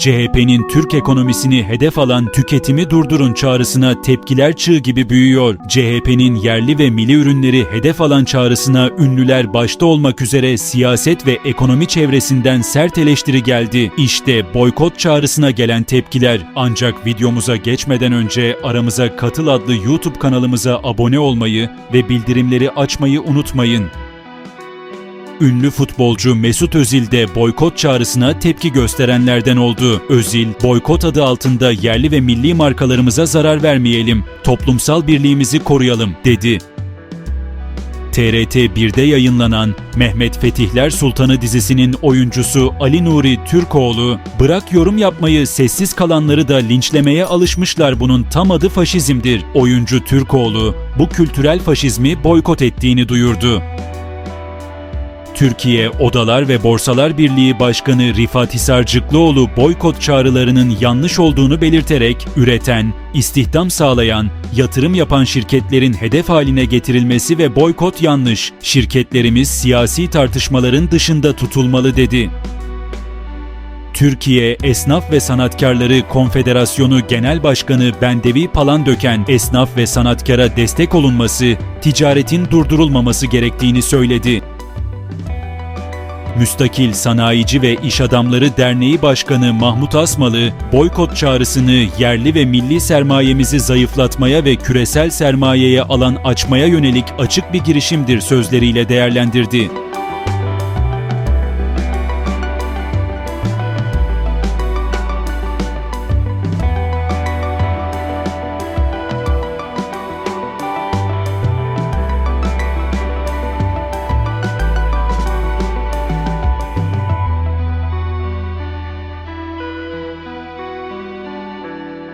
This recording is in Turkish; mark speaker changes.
Speaker 1: CHP'nin Türk ekonomisini hedef alan tüketimi durdurun çağrısına tepkiler çığ gibi büyüyor. CHP'nin yerli ve milli ürünleri hedef alan çağrısına ünlüler başta olmak üzere siyaset ve ekonomi çevresinden sert eleştiri geldi. İşte boykot çağrısına gelen tepkiler. Ancak videomuza geçmeden önce aramıza Katıl adlı YouTube kanalımıza abone olmayı ve bildirimleri açmayı unutmayın. Ünlü futbolcu Mesut Özil de boykot çağrısına tepki gösterenlerden oldu. Özil, boykot adı altında yerli ve milli markalarımıza zarar vermeyelim, toplumsal birliğimizi koruyalım, dedi. TRT 1'de yayınlanan Mehmet Fetihler Sultanı dizisinin oyuncusu Ali Nuri Türkoğlu, bırak yorum yapmayı sessiz kalanları da linçlemeye alışmışlar bunun tam adı faşizmdir. Oyuncu Türkoğlu, bu kültürel faşizmi boykot ettiğini duyurdu. Türkiye Odalar ve Borsalar Birliği Başkanı Rifat Hisarcıklıoğlu boykot çağrılarının yanlış olduğunu belirterek üreten, istihdam sağlayan, yatırım yapan şirketlerin hedef haline getirilmesi ve boykot yanlış. Şirketlerimiz siyasi tartışmaların dışında tutulmalı dedi. Türkiye Esnaf ve Sanatkarları Konfederasyonu Genel Başkanı Bendevi Palandöken, esnaf ve sanatkara destek olunması, ticaretin durdurulmaması gerektiğini söyledi. Müstakil Sanayici ve İş Adamları Derneği Başkanı Mahmut Asmalı, boykot çağrısını yerli ve milli sermayemizi zayıflatmaya ve küresel sermayeye alan açmaya yönelik açık bir girişimdir sözleriyle değerlendirdi.